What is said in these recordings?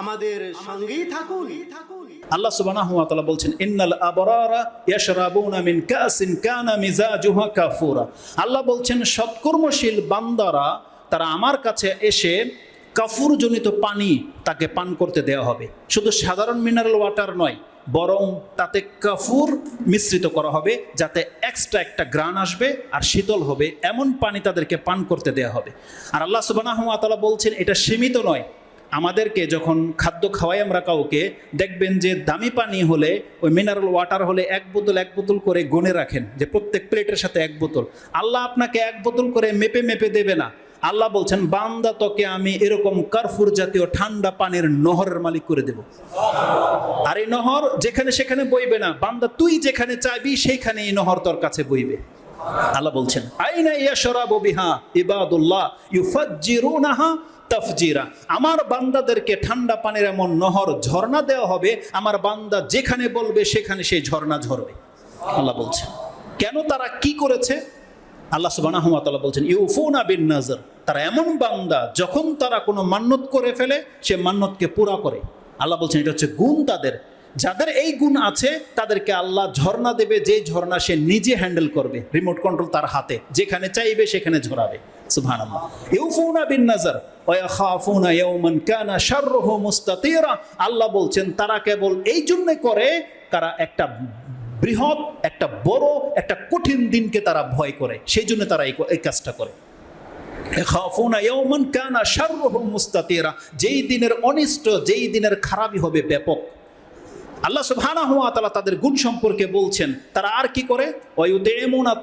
আমাদের আল্লাহ বলছেন, ইন্নাল আবরারা আল্লাহ বলছেন, সৎকর্মশীল বান্দারা, তারা আমার কাছে এসে কাফুরজনিত পানি তাকে পান করতে দেওয়া হবে। শুধু সাধারণ মিনারেল ওয়াটার নয় বরং তাতে কাফুর মিশ্রিত করা হবে, যাতে এক্সট্রা একটা গ্রান আসবে আর শীতল হবে, এমন পানি তাদেরকে পান করতে দেওয়া হবে। আর আল্লাহ সুবহানাহু ওয়া বলছেন, এটা সীমিত নয়। আমাদেরকে যখন খাদ্য খাওয়াই আমরা কাউকে, দেখবেন যে দামি পানি হলে, ওই মিনারেল ওয়াটার হলে এক বোতল এক বোতল করে গনে রাখেন, যে প্রত্যেক প্লেটের সাথে এক বোতল। আল্লাহ আপনাকে এক বোতল করে মেপে মেপে দেবে না। আল্লাহ বলছেন, বান্দা তোকে আমি এরকম কারফুর জাতীয় ঠান্ডা পানির নহরের মালিক করে দেব। আর এই নহর যেখানে সেখানে বইবে না। বান্দা তুই যেখানে চাইবি সেইখানে এই নহর তোর কাছে বইবে। আল্লাহ বলছেন, আইনা ইয়াশরাবু বিহা ইবাদুল্লাহ ইউফাজ্জিরুনাহা তাফজিরা। আমার বান্দাদেরকে ঠান্ডা পানির এমন নহর ঝর্ণা দেওয়া হবে, আমার বান্দা যেখানে বলবে, সেখানে সেই ঝর্ণা ঝরবে। আল্লাহ বলছেন, কেন তারা কি করেছে? আল্লাহ তাআলা বলছেন, ইউফুনা বিন নাজর। তারা এমন বান্দা, যখন তারা কোনো মান্যত করে ফেলে, সে মান্যতকে পুরা করে। আল্লাহ বলছেন, এটা হচ্ছে গুণ তাদের। যাদের এই গুণ আছে, তাদেরকে আল্লাহ ঝর্ণা দেবে, যে ঝর্ণা সে নিজে হ্যান্ডেল করবে রিমোট কন্ট্রোল তার হাতে। যেখানে চাইবে, সেখানে ঝরাবে। আল্লাহ বলছেন, তারা কেবল এই জন্য করে, তারা একটা বৃহৎ, একটা বড়, একটা কঠিন দিনকে তারা ভয় করে। সেই জন্য তারা এই কাজটা করে। কানা শাররুহু মুস্তাতিরা। যেই দিনের অনিষ্ট, যেই দিনের খারাপই হবে ব্যাপক। আল্লাহ সুবহানাহু ওয়া তাআলা তাদের গুণ সম্পর্কে বলছেন, তারা আর কি করে?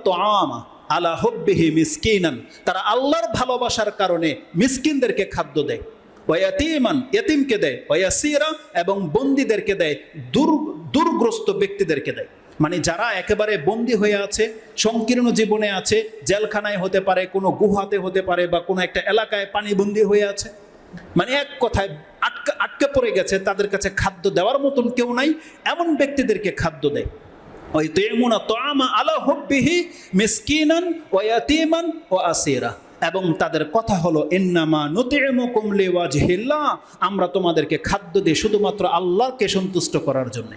তুআমা আলা হুব্বিহি মিসকিনান। তারা আল্লাহর ভালোবাসার কারণে মিসকিনদেরকে খাদ্য দেয়। ওয়ায়াতিমান এতিমকে দেয়। ওয়াসিরা এবং বন্দীদেরকে দেয়। দূর, দুর্গ্রস্ত ব্যক্তিদেরকে দেয়। মানে যারা একেবারে বন্দী হয়ে আছে, সংকীর্ণ জীবনে আছে, জেলখানায় হতে পারে, কোনো গুহাতে হতে পারে বা কোনো একটা এলাকায় পানিবন্দী হয়ে আছে মানে এক কথায় আটকা, আটকে পড়ে গেছে, তাদের কাছে খাদ্য দেওয়ার মতন কেউ নাই, এমন ব্যক্তিদেরকে খাদ্য দেয়। ওই তেমুনা তোয়ামা আলা হব্বিহি মিসকিনান ও ইয়াতিমান ও আসিরা। এবং তাদের কথা হলো, ইন্নামা নুতিমুকুম লিওয়াজহিল্লাহ। আমরা তোমাদেরকে খাদ্য দিই শুধুমাত্র আল্লাহকে সন্তুষ্ট করার জন্য।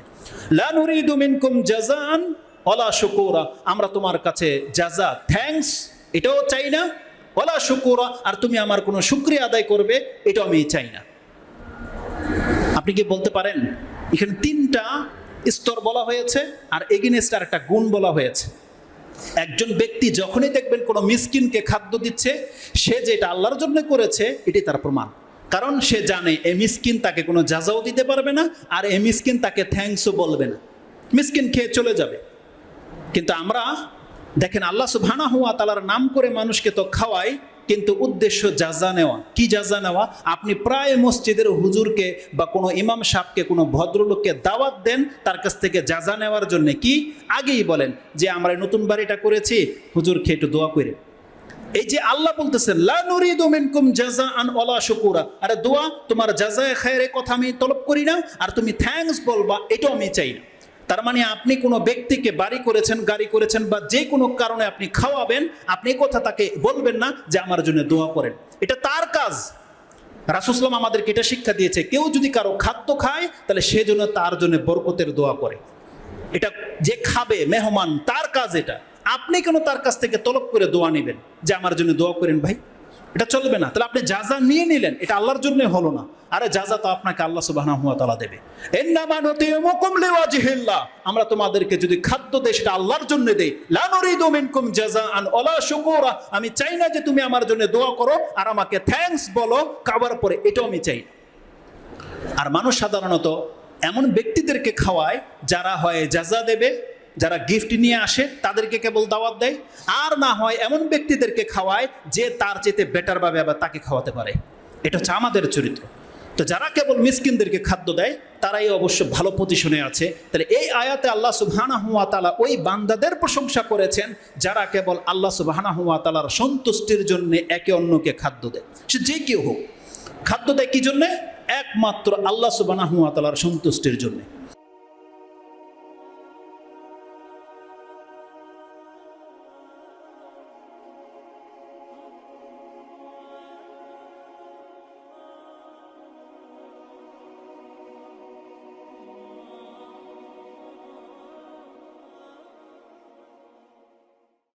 লা নুরিদু মিনকুম জাযান ওয়ালা শুকুরা। আমরা তোমার কাছে জাযা, থ্যাঙ্কস। এটাও চাই না, ওয়ালা শুকুরা। আর তুমি আমার কোনো শুকরিয়া আদায় করবে, এটাও আমি চাই না। আপনি কি বলতে পারেন, এখানে তিনটা স্তর বলা হয়েছে আর এগেনেস্ট আর একটা গুণ বলা হয়েছে। একজন ব্যক্তি যখনই দেখবেন কোনো মিসকিনকে খাদ্য দিচ্ছে, সে যেটা আল্লাহর জন্য করেছে এটি তার প্রমাণ। কারণ সে জানে এ মিসকিন তাকে কোনো যাজাও দিতে পারবে না, আর এ মিসকিন তাকে থ্যাংকসও বলবে না। মিসকিন খেয়ে চলে যাবে। কিন্তু আমরা দেখেন আল্লাহ সুবহানাহু ওয়া তালার নাম করে মানুষকে তো খাওয়াই কিন্তু উদ্দেশ্য জাজা নেওয়া। কি জাজা নেওয়া? আপনি প্রায় মসজিদের হুজুরকে বা কোনো ইমাম সাহকে কোনো ভদ্রলোককে দাওয়াত দেন তার কাছ থেকে জাজা নেওয়ার জন্য কি? আগেই বলেন যে, আমরা নতুন বাড়িটা করেছি, হুজুরকে একটু দোয়া করে। এই যে আল্লাহ বলতেছেন, লা নুরিদু মিনকুম জাযাআন ওয়ালা শুকুরা। আরে দোয়া, তোমার জাযায়ে খায়রে কথা আমি তলব করি না, আর তুমি থ্যাঙ্কস বলবা, এটাও আমি চাই না। তার মানে আপনি কোনো ব্যক্তিকে বাড়ি করেছেন, গাড়ি করেছেন বা যে কোনো কারণে আপনি খাওয়াবেন, আপনি কথা তাকে বলবেন না যে আমার জন্য দোয়া করেন। এটা তার কাজ। রাসুসলাম আমাদেরকে এটা শিক্ষা দিয়েছে, কেউ যদি কারও খাদ্য খায়, তাহলে সে জন্য তার জন্য বরকতের দোয়া করে। এটা যে খাবে, মেহমান, তার কাজ এটা। আপনি কেন তার কাছ থেকে তলব করে দোয়া নেবেন যে আমার জন্য দোয়া করেন ভাই? এটা চলবে না। তাহলে আপনি যা যা নিয়ে নিলেন, এটা আল্লাহর জন্য হলো না। আরে যা যা তো আপনাকে আল্লাহ তাআলা দেবে। আমরা তোমাদেরকে যদি খাদ্য দেই, সেটা আল্লাহর জন্য দেই। ওয়ালা শুকুরা। আমি চাই না যে তুমি আমার জন্য দোয়া করো আর আমাকে থ্যাঙ্কস বলো খাবার পরে এটাও আমি চাই। আর মানুষ সাধারণত এমন ব্যক্তিদেরকে খাওয়ায় যারা হয় জাজা দেবে যারা গিফট নিয়ে আসে, তাদেরকে কেবল দাওয়াত দেয়। আর না হয় এমন ব্যক্তিদেরকে খাওয়ায় যে তার চেতে বেটারভাবে আবার তাকে খাওয়াতে পারে। এটা হচ্ছে আমাদের চরিত্র। তো যারা কেবল মিসকিনদেরকে খাদ্য দেয়, তারাই অবশ্য ভালো পজিশনে আছে। তাহলে এই আয়াতে আল্লাহ সুবহানা হুয়া তালা ওই বান্দাদের প্রশংসা করেছেন, যারা কেবল আল্লাহ সুবহানা হুয়া তালার সন্তুষ্টির জন্য একে অন্যকে খাদ্য দেয়। সে যে কেউ হোক। খাদ্য দেয় কি জন্যে? একমাত্র আল্লাহ সুবহানা তালার সন্তুষ্টির জন্যে।